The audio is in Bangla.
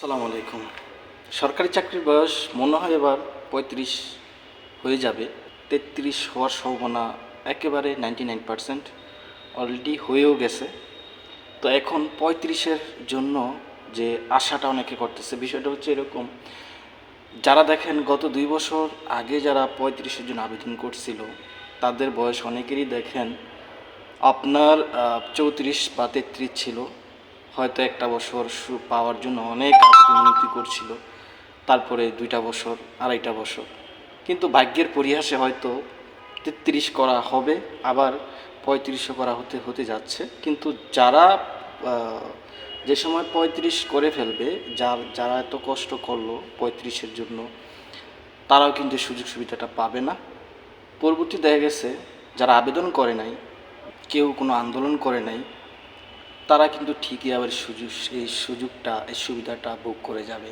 আসসালামু আলাইকুম। সরকারি চাকরির বয়স মনে হয় এবার পঁয়ত্রিশ হয়ে যাবে। তেত্রিশ হওয়ার সম্ভাবনা একেবারে নাইনটি নাইন পার্সেন্ট অলরেডি হয়েও গেছে। তো এখন পঁয়ত্রিশের জন্য যে আশাটা অনেকে করতেছে, বিষয়টা হচ্ছে এরকম। যারা দেখেন, গত দুই বছর আগে যারা পঁয়ত্রিশের জন্য আবেদন করছিল, তাদের বয়স অনেকেরই দেখেন, আপনার চৌত্রিশ বা তেত্রিশ ছিল। হয়তো একটা বছর পাওয়ার জন্য অনেক আবেদন করছিল, তারপরে দুইটা বছর, আড়াইটা বছর। কিন্তু ভাগ্যের পরিহাসে হয়তো তেত্রিশ করা হবে, আবার পঁয়ত্রিশও করা হতে হতে যাচ্ছে। কিন্তু যারা যে সময় পঁয়ত্রিশ করে ফেলবে, যার যারা এত কষ্ট করল পঁয়ত্রিশের জন্য, তারাও কিন্তু সুযোগ সুবিধাটা পাবে না। পরবর্তী দেখা গেছে, যারা আবেদন করে নাই, কেউ কোনো আন্দোলন করে নাই তারা কিন্তু ঠিকই আবার সুযোগ এই সুযোগটা এই সুবিধাটা ভোগ করে যাবে।